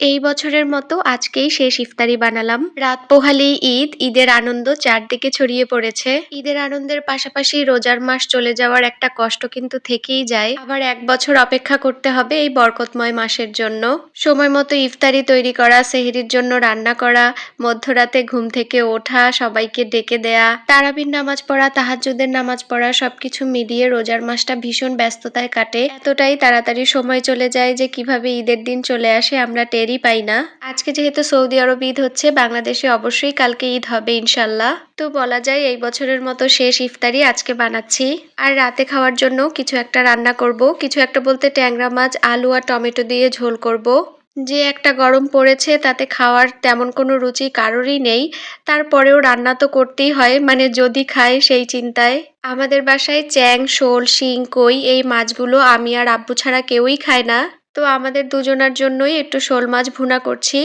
এই বছরের মতো আজকেই শেষ ইফতারি বানালাম। রাত পোহালেই ঈদ, ঈদের আনন্দ চারদিকে ছড়িয়ে পড়েছে। ঈদের আনন্দের পাশাপাশি রোজার মাস চলে যাওয়ার একটা কষ্ট কিন্তু থেকেই যায়। আবার এক বছর অপেক্ষা করতে হবে এই বরকতময় মাসের জন্য। সময় মতো ইফতারি তৈরি করা, সেহরির জন্য রান্না করা, মধ্যরাতে ঘুম থেকে ওঠা, সবাইকে ডেকে দেয়া, তারাবির নামাজ পড়া, তাহাজ্জুদের নামাজ পড়া, সবকিছু মিলিয়ে রোজার মাসটা ভীষণ ব্যস্ততায় কাটে। এতটাই তাড়াতাড়ি সময় চলে যায় যে কীভাবে ঈদের দিন চলে আসে আমরা টেরই পাই না। আজকে যেহেতু সৌদি আরব ঈদ হচ্ছে, বাংলাদেশে অবশ্যই কালকে ঈদ হবে ইনশাল্লাহ তো বলা যায় এই বছরের মতো শেষ ইফতারি আজকে বানাচ্ছি। আর রাতে খাওয়ার জন্য কিছু একটা রান্না করব, কিছু একটা বলতে ট্যাংরা মাছ, আলু আর টমেটো দিয়ে ঝোল করব। যে একটা গরম পড়েছে, তাতে খাওয়ার তেমন কোনো রুচি কারোরই নেই। তারপরেও রান্না তো করতেই হয় মানে যদি খায় সেই চিন্তায়। আমাদের বাসায় চ্যাং, শোল, শিং, কই এই মাছগুলো আমি আর আব্বু ছাড়া কেউই খায় না। তো আমাদের দুজনার জন্যই একটু শোল মাছ ভুনা করছি।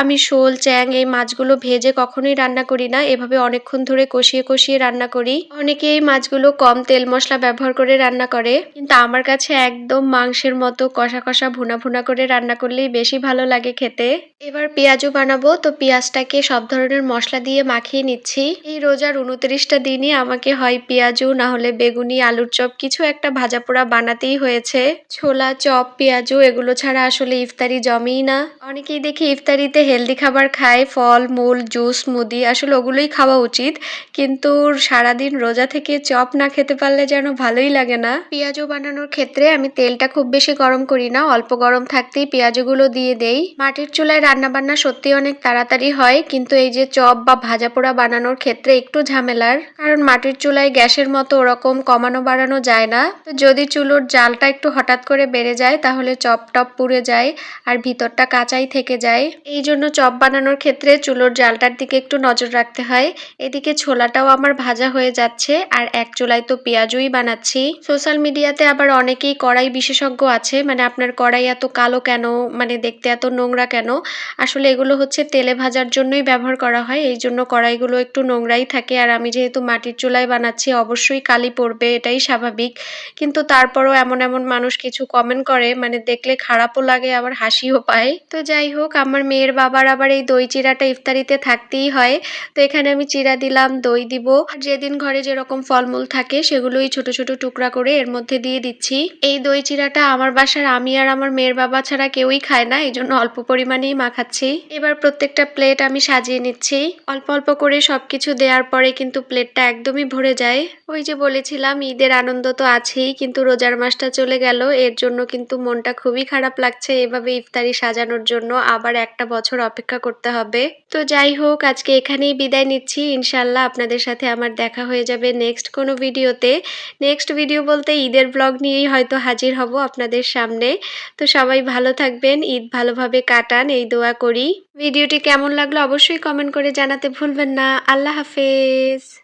আমি শোল, চ্যাং এই মাছগুলো ভেজে কখনোই রান্না করি না। এভাবে অনেকক্ষণ ধরে কষিয়ে কষিয়ে রান্না করি। অনেকে এই মাছগুলো কম তেল মশলা ব্যবহার করে রান্না করে, কিন্তু আমার কাছে একদম মাংসের মতো কষা কষা ভুনা ভুনা করে রান্না করলেই বেশি ভালো লাগে খেতে। এবার পেঁয়াজও বানাবো। তো পেঁয়াজটাকে সব ধরনের মশলা দিয়ে মাখিয়ে নিচ্ছি। এই রোজার উনত্রিশটা দিনই আমাকে হয় পেঁয়াজু, না হলে বেগুনি, আলুর চপ, কিছু একটা ভাজা পোড়া বানাতেই হয়েছে। ছোলা, চপ, পেঁয়াজু এগুলো ছাড়া আসলে ইফতারি জমেই না। অনেকেই দেখি ইফতারিতে হেলদি খাবার খায়, ফল, মূল জুস মুদি, আসলে ওগুলোই খাওয়া উচিত। কিন্তু সারাদিন রোজা থেকে চপ না খেতে পারলে যেন ভালোই লাগে না। পেঁয়াজও বানানোর ক্ষেত্রে আমি তেলটা খুব বেশি গরম করি না, অল্প গরম থাকতেই পেঁয়াজগুলো দিয়ে দেই। মাটির চুলায় রান্না বান্না সত্যি অনেক তাড়াতাড়ি হয়, কিন্তু এই যে চপ বা ভাজা পোড়া বানানোর ক্ষেত্রে একটু ঝামেলার। কারণ মাটির চুলায় গ্যাসের মতো ওরকম কমানো বাড়ানো যায় না। তো যদি চুলোর জালটা একটু হঠাৎ করে বেড়ে যায়, তাহলে চপ টপ পুড়ে যায় আর ভিতরটা কাঁচাই থেকে যায়। এই জন্য চপ বানানোর ক্ষেত্রে চুলোর জালটার দিকে একটু নজর রাখতে হয়। এদিকে ছোলাটাও আমার ভাজা হয়ে যাচ্ছে আর এক চুলায় তো পেঁয়াজুই বানাচ্ছি। সোশ্যাল মিডিয়াতে আবার অনেকেই কড়াই বিশেষজ্ঞ আছে মানে আপনার কড়াই এত কালো কেন? মানে দেখতে এত নোংরা কেন? আসলে এগুলো হচ্ছে তেলে ভাজার জন্যই ব্যবহার করা হয়, এই জন্য কড়াইগুলো একটু নোংরাই থাকে। আর আমি যেহেতু মাটির চুলায় বানাচ্ছি, অবশ্যই কালি পড়বে, এটাই স্বাভাবিক। কিন্তু তারপরও এমন এমন মানুষ কিছু কমেন্ট করে মানে দেখলে খারাপও লাগে, আবার হাসিও পায়। তো যাই হোক, আমার মেয়ের বাবার আবার এই দই চিরাটা ইফতারিতে থাকতেই হয়। তো এখানে আমি চিরা দিলাম, দই দিব। যেদিন ঘরে যেরকম ফলমূল থাকে, সেগুলোই ছোট ছোট টুকরা করে এর মধ্যে দিয়ে দিচ্ছি। এই দই চিরাটা আমার বাসার আমি আর আমার মেয়ের বাবা ছাড়া কেউই খায় না এই জন্য অল্প পরিমাণেই মাখাচ্ছি। এবার প্রত্যেকটা প্লেট আমি সাজিয়ে নিচ্ছি। অল্প অল্প করে সবকিছু দেওয়ার পরে কিন্তু প্লেটটা একদমই ভরে যায়। ওই যে বলেছিলাম, ঈদের আনন্দ তো আছেই, কিন্তু রোজার মাসটা চলে গেল, এর জন্য কিন্তু মনটা খুবই খারাপ লাগছে এভাবে ইফতারি সাজানোর জন্য। আবার একটা বছর অপেক্ষা করতে হবে। তো যাই হোক, আজকে এখানেই বিদায় নিচ্ছি। ইনশাল্লাহ আপনাদের সাথে আমার দেখা হয়ে যাবে নেক্সট কোনো ভিডিওতে। নেক্সট ভিডিও বলতে ঈদের ব্লগ নিয়েই হয়তো হাজির হব আপনাদের সামনে। তো সবাই ভালো থাকবেন, ঈদ ভালোভাবে কাটান, এই দোয়া করি। ভিডিওটি কেমন লাগল অবশ্যই কমেন্ট করে জানাতে ভুলবেন না। আল্লাহ হাফেজ।